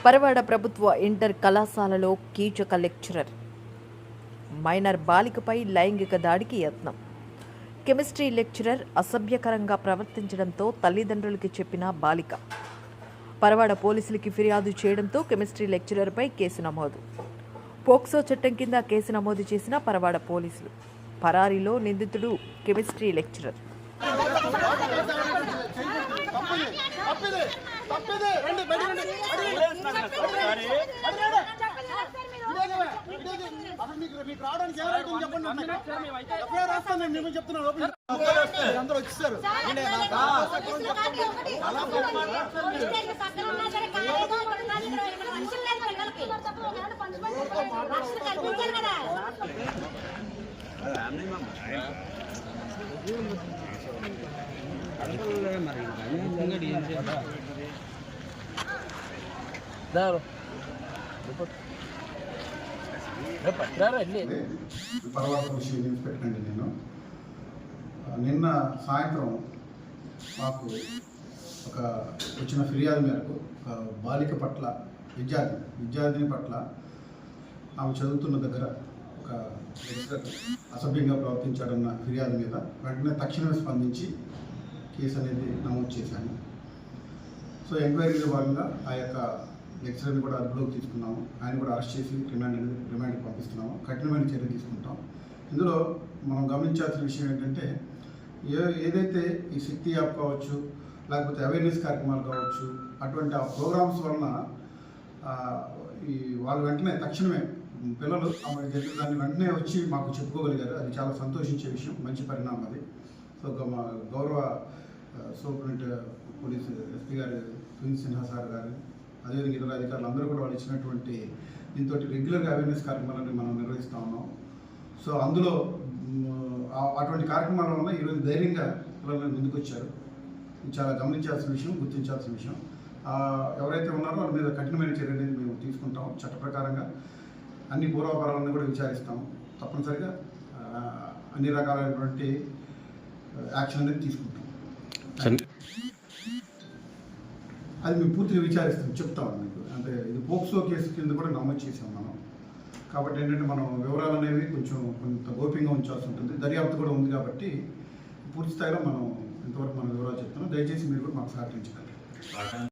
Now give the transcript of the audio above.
పరవాడ ప్రభుత్వ ఇంటర్ కళాశాలలో Keechaka lecturer. Minor బాలికపై లైంగిక దాడికి యత్నం. కెమిస్ట్రీ లెక్చరర్ అసభ్యకరంగా ప్రవర్తించడంతో తల్లిదండ్రులకి చెప్పిన బాలిక. పరవాడ పోలీసులకి ఫిర్యాదు చేయడంతో కెమిస్ట్రీ లెక్చరర్పై కేసు నమోదు. పోక్సో చట్టం కింద కేసు నమోదు చేసిన పరవాడ పోలీసులు. పరారీలో నిందితుడు కెమిస్ట్రీ లెక్చరర్. తప్పిది తప్పిది. రండి బయట. అసలు మీకు మీకు రావడానికి ఏ రైట్ ఉంది చెప్పండి. నాకు. ఎప్పుడో రాస్తాను నేను మిమ్మల్ని చెప్తున్నాను ఓపెన్ అందరూ వచ్చేసారు. తర్వాత విషయం న్యూస్ పెట్టండి నేను నిన్న సాయంత్రం మాకు ఒక వచ్చిన ఫిర్యాదు మేరకు ఒక బాలిక పట్ల విద్యార్థి విద్యార్థిని పట్ల ఆమె చదువుతున్న దగ్గర ఒక అసభ్యంగా ప్రవర్తించాడన్న ఫిర్యాదు మీద వెంటనే తక్షణమే స్పందించి కేసు అనేది నమోదు చేశాను. సో ఎంక్వైరీలో భాగంగా ఆ యొక్క లెక్చరర్ని కూడా అదుపులోకి తీసుకున్నాము. ఆయన కూడా అరెస్ట్ చేసి రిమాండ్ అనేది రిమాండ్కి పంపిస్తున్నాము. కఠినమైన చర్య తీసుకుంటాం. ఇందులో మనం గమనించాల్సిన విషయం ఏంటంటే ఏ ఏదైతే ఈ శక్తి యాప్ కావచ్చు లేకపోతే అవేర్నెస్ కార్యక్రమాలు కావచ్చు అటువంటి ఆ ప్రోగ్రామ్స్ వలన ఈ వాళ్ళు వెంటనే తక్షణమే పిల్లలు జరిగిన దాన్ని వెంటనే వచ్చి మాకు చెప్పుకోగలిగారు. అది చాలా సంతోషించే విషయం మంచి పరిణామం అది. సో గ- మా గౌరవ సూపరింటెండెంట్ పోలీస్ ఎస్పీ గారు సునీల్ సిన్హా సార్ గారు అదేవిధంగా ఇతర అధికారులు అందరూ కూడా వాళ్ళు ఇచ్చినటువంటి దీంతో రెగ్యులర్గా అవేర్నెస్ కార్యక్రమాలను మనం నిర్వహిస్తూ ఉన్నాం. సో అందులో అటువంటి కార్యక్రమాల వల్ల ఈరోజు ధైర్యంగా పిల్లలు ముందుకు వచ్చారు చాలా గమనించాల్సిన విషయం గుర్తించాల్సిన విషయం. ఎవరైతే ఉన్నారో వాళ్ళ మీద కఠినమైన చర్య అనేది మేము తీసుకుంటాం చట్ట ప్రకారంగా. అన్ని పూర్వాపరాలను కూడా విచారిస్తాం. తప్పనిసరిగా అన్ని రకాలైనటువంటి యాక్షన్ అనేది తీసుకుంటాం. అది మేము పూర్తిగా విచారిస్తాం చెప్తాం మీకు. అంటే ఇది పోక్సో కేసు కింద కూడా నమోదు చేసాం మనం. కాబట్టి ఏంటంటే మనం వివరాలు అనేవి కొంచెం కొంత గోప్యంగా ఉంచాల్సి ఉంటుంది. దర్యాప్తు కూడా ఉంది కాబట్టి పూర్తి స్థాయిలో మనం ఇంతవరకు మన వివరాలు చెప్తున్నాం. దయచేసి మీరు కూడా మాకు సహకరించగలరు.